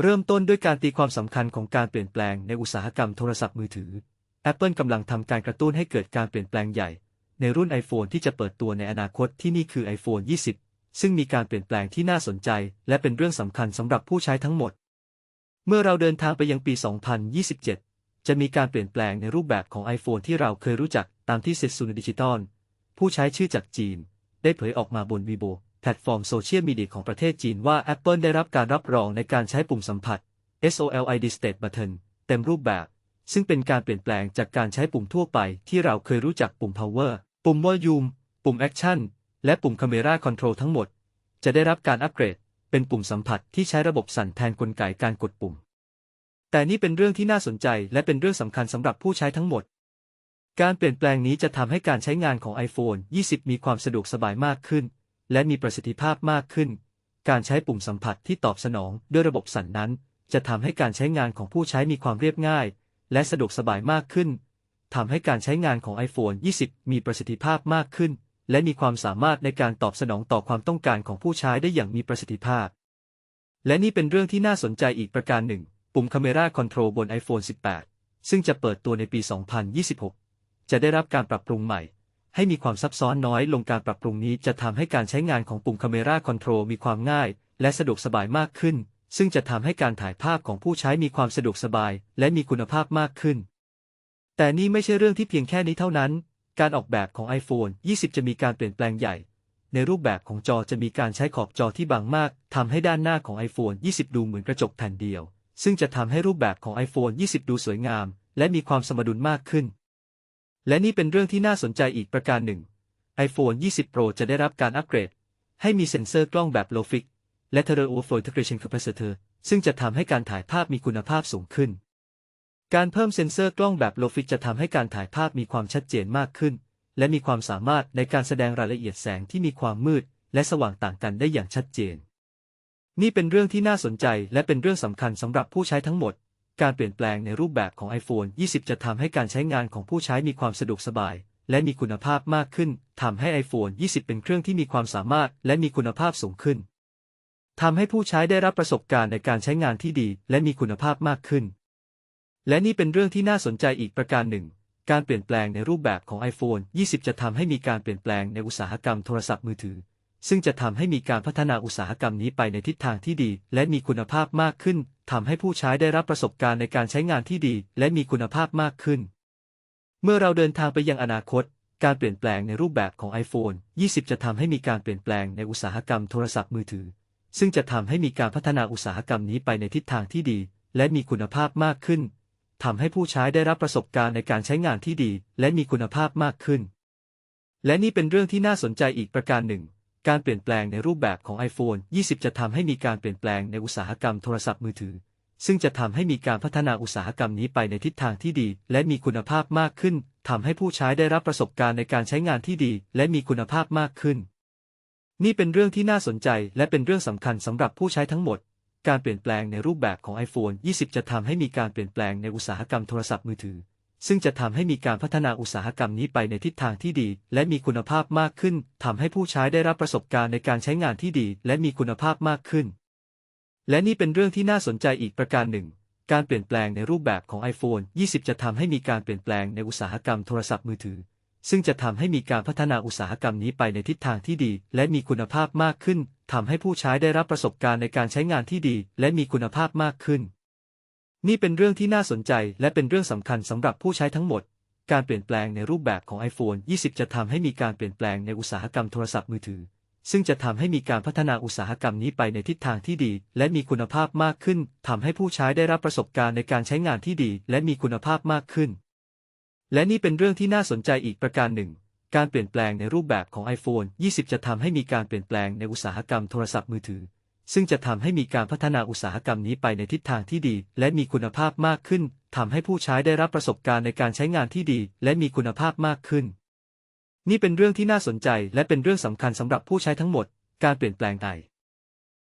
เริ่มต้นด้วยการตีความสำคัญของการเปลี่ยนแปลงในอุตสาหกรรมโทรศัพท์มือถือ Apple กำลังทำการกระตุ้นให้เกิดการเปลี่ยนแปลงใหญ่ ในรุ่น iPhone ที่จะเปิดตัวในอนาคตที่นี่คือ iPhone 20 ซึ่งมีการเปลี่ยนแปลงที่น่าสนใจ และเป็นเรื่องสำคัญสำหรับผู้ใช้ทั้งหมด เมื่อเราเดินทางไปยังปี 2027 จะมีการเปลี่ยนแปลงในรูปแบบของ iPhone ที่เราเคยรู้จักตามที่เซซูนดิจิตอลผู้ใช้ชื่อจากจีน ได้เผยออกมาบนวีโบ แพลตฟอร์มโซเชียลมีเดียของประเทศจีนว่า Apple ได้รับการรับรองในการใช้ปุ่มสัมผัส SOLID State Button เต็มรูปแบบ ซึ่งเป็นการเปลี่ยนแปลงจากการใช้ปุ่มทั่วไปที่เราเคยรู้จักปุ่ม Power ปุ่ม Volume ปุ่ม Action และปุ่ม Camera Control ทั้งหมด จะได้รับการอัปเกรด เป็นปุ่มสัมผัสที่ใช้ระบบสั่นแทนกลไกการกดปุ่ม แต่นี่เป็นเรื่องที่น่าสนใจและเป็นเรื่องสำคัญสำหรับผู้ใช้ทั้งหมด การเปลี่ยนแปลงนี้จะทำให้การใช้งานของ iPhone 20 มีความสะดวกสบายมากขึ้น และมีประสิทธิภาพมากขึ้น การใช้ปุ่มสัมผัสที่ตอบสนองด้วยระบบสั่นนั้น จะทำให้การใช้งานของผู้ใช้มีความเรียบง่าย และสะดวกสบายมากขึ้นทำให้การใช้งานของ iPhone 20 มีประสิทธิภาพมากขึ้น และมีความสามารถในการตอบสนองต่อความต้องการของผู้ใช้ได้อย่างมีประสิทธิภาพ และนี่เป็นเรื่องที่น่าสนใจอีกประการหนึ่ง ปุ่ม Camera Control บน iPhone 18 ซึ่งจะเปิดตัวในปี 2026 จะได้รับการปรับปรุงใหม่ ให้มีความซับซ้อนน้อยลงการปรับปรุงนี้จะทำให้การใช้งานของปุ่ม Camera Control มีความง่าย และสะดวกสบายมากขึ้น ซึ่งจะทำให้การถ่ายภาพของผู้ใช้มีความสะดวกสบาย และมีคุณภาพมากขึ้น แต่นี่ไม่ใช่เรื่องที่เพียงแค่นี้เท่านั้น การออกแบบของ iPhone 20 จะมีการเปลี่ยนแปลงใหญ่ ในรูปแบบของจอจะมีการใช้ขอบจอที่บางมากทำให้ด้านหน้าของ iPhone 20 ดูเหมือนกระจกแผ่นเดียว ซึ่งจะทำให้รูปแบบของ iPhone 20 ดูสวยงาม และมีความสมดุลมากขึ้น และนี่เป็นเรื่องที่น่าสนใจอีกประการหนึ่ง iPhone 20 Pro จะได้รับการอัปเกรด ให้มีเซ็นเซอร์กล้องแบบ Low Fix และ Terra Overflow Integration Capacitor ซึ่งจะทำให้การถ่ายภาพมีคุณภาพสูงขึ้น การเพิ่มเซ็นเซอร์กล้องแบบ Low Fix จะทำให้การถ่ายภาพมีความชัดเจนมากขึ้น และมีความสามารถในการแสดงรายละเอียดแสงที่มีความมืด และสว่างต่างกันได้อย่างชัดเจน นี่เป็นเรื่องที่น่าสนใจและเป็นเรื่องสำคัญสำหรับผู้ใช้ทั้งหมด การเปลี่ยนแปลงในรูปแบบของ iPhone 20 จะทำให้การใช้งานของผู้ใช้มีความสะดวกสบาย และมีคุณภาพมากขึ้น ทำให้ iPhone 20 เป็นเครื่องที่มีความสามารถและมีคุณภาพสูงขึ้น ทำให้ผู้ใช้ได้รับประสบการณ์ในการใช้งานที่ดี และมีคุณภาพมากขึ้น และนี่เป็นเรื่องที่น่าสนใจอีกประการหนึ่ง การเปลี่ยนแปลงในรูปแบบของ iPhone 20 จะทำให้มีการเปลี่ยนแปลงในอุตสาหกรรมโทรศัพท์มือถือซึ่งจะทำให้มีการพัฒนาอุตสาหกรรมนี้ไปในทิศทางที่ดี และมีคุณภาพมากขึ้นทำให้ผู้ใช้ได้รับประสบการณ์ในการใช้งานที่ดี และมีคุณภาพมากขึ้น เมื่อเราเดินทางไปยังอนาคต การเปลี่ยนแปลงในรูปแบบของ iPhone 20 จะทำให้มีการเปลี่ยนแปลงในอุตสาหกรรมโทรศัพท์มือถือ ซึ่งจะทำให้มีการพัฒนาอุตสาหกรรมนี้ไปในทิศทางที่ดี และมีคุณภาพมากขึ้นทำให้ผู้ใช้ได้รับประสบการณ์ในการใช้งานที่ดี และมีคุณภาพมากขึ้น และนี่เป็นเรื่องที่น่าสนใจอีกประการหนึ่ง การเปลี่ยนแปลงในรูปแบบของ iPhone 20 จะทำให้มีการเปลี่ยนแปลงในอุตสาหกรรมโทรศัพท์มือถือ ซึ่งจะทำให้มีการพัฒนาอุตสาหกรรมนี้ไปในทิศทางที่ดี และมีคุณภาพมากขึ้นทำให้ผู้ใช้ได้รับประสบการณ์ในการใช้งานที่ดี และมีคุณภาพมากขึ้น นี่เป็นเรื่องที่น่าสนใจ และเป็นเรื่องสำคัญสำหรับผู้ใช้ทั้งหมด การเปลี่ยนแปลงในรูปแบบของ iPhone 20 จะทำให้มีการเปลี่ยนแปลงในอุตสาหกรรมโทรศัพท์มือถือ ซึ่งจะทำให้มีการพัฒนาอุตสาหกรรมนี้ไปในทิศทางที่ดี และมีคุณภาพมากขึ้นทำให้ผู้ใช้ได้รับประสบการณ์ในการใช้งานที่ดี และมีคุณภาพมากขึ้น และนี่เป็นเรื่องที่น่าสนใจอีกประการหนึ่ง การเปลี่ยนแปลงในรูปแบบของ iPhone 20 จะทำให้มีการเปลี่ยนแปลงในอุตสาหกรรมโทรศัพท์มือถือ ซึ่งจะทำให้มีการพัฒนาอุตสาหกรรมนี้ไปในทิศทางที่ดี และมีคุณภาพมากขึ้นทำให้ผู้ใช้ได้รับประสบการณ์ในการใช้งานที่ดี และมีคุณภาพมากขึ้น นี่เป็นเรื่องที่น่าสนใจและเป็นเรื่องสำคัญสำหรับผู้ใช้ทั้งหมด การเปลี่ยนแปลงในรูปแบบของ iPhone 20 จะทำให้มีการเปลี่ยนแปลงในอุตสาหกรรมโทรศัพท์มือถือ ซึ่งจะทำให้มีการพัฒนาอุตสาหกรรมนี้ไปในทิศทางที่ดี และมีคุณภาพมากขึ้นทำให้ผู้ใช้ได้รับประสบการณ์ในการใช้งานที่ดี และมีคุณภาพมากขึ้น และนี่เป็นเรื่องที่น่าสนใจอีกประการหนึ่ง การเปลี่ยนแปลงในรูปแบบของ iPhone 20 จะทำให้มีการเปลี่ยนแปลงในอุตสาหกรรมโทรศัพท์มือถือ ซึ่งจะทำให้มีการพัฒนาอุตสาหกรรมนี้ไปในทิศทางที่ดี และมีคุณภาพมากขึ้นทำให้ผู้ใช้ได้รับประสบการณ์ในการใช้งานที่ดี และมีคุณภาพมากขึ้น นี่เป็นเรื่องที่น่าสนใจและเป็นเรื่องสำคัญสำหรับผู้ใช้ทั้งหมด การเปลี่ยนแปลงใด